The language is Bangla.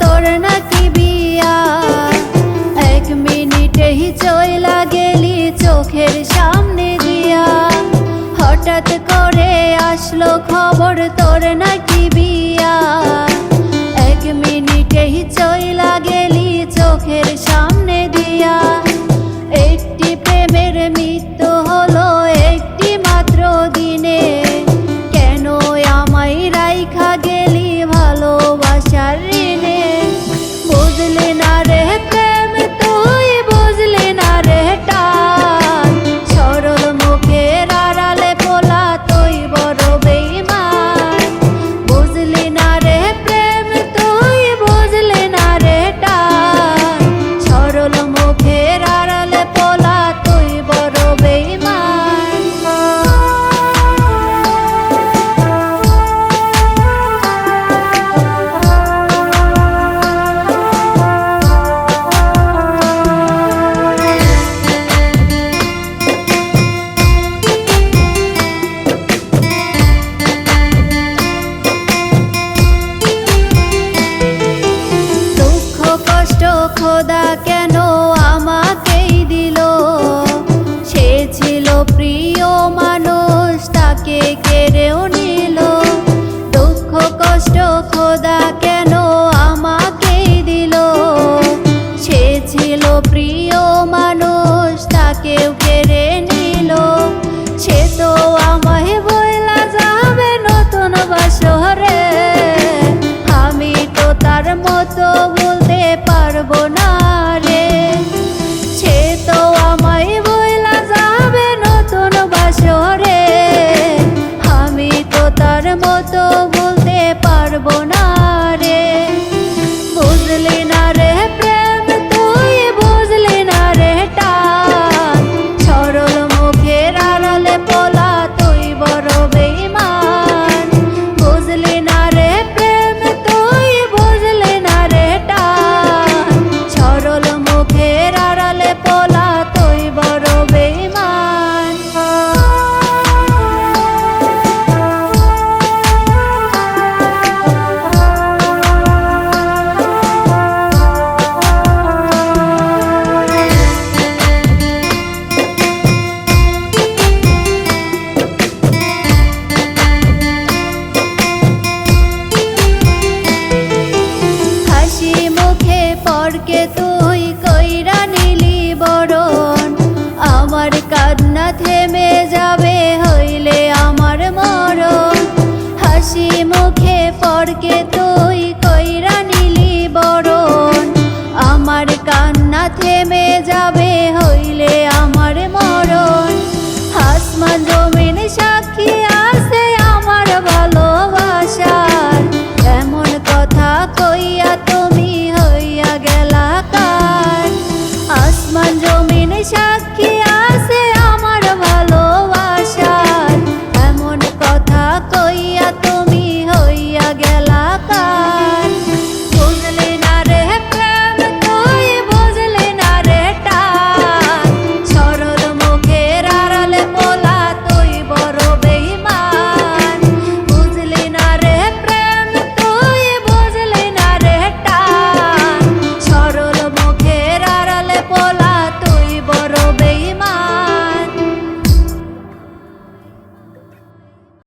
তোর নাকি বিয়া? এক মিনিটেই চইলা গেলি চোখের সামনে দিয়া হঠাৎ করে আসলো খবর তোর না সদা তো বলতে পারব না। के तो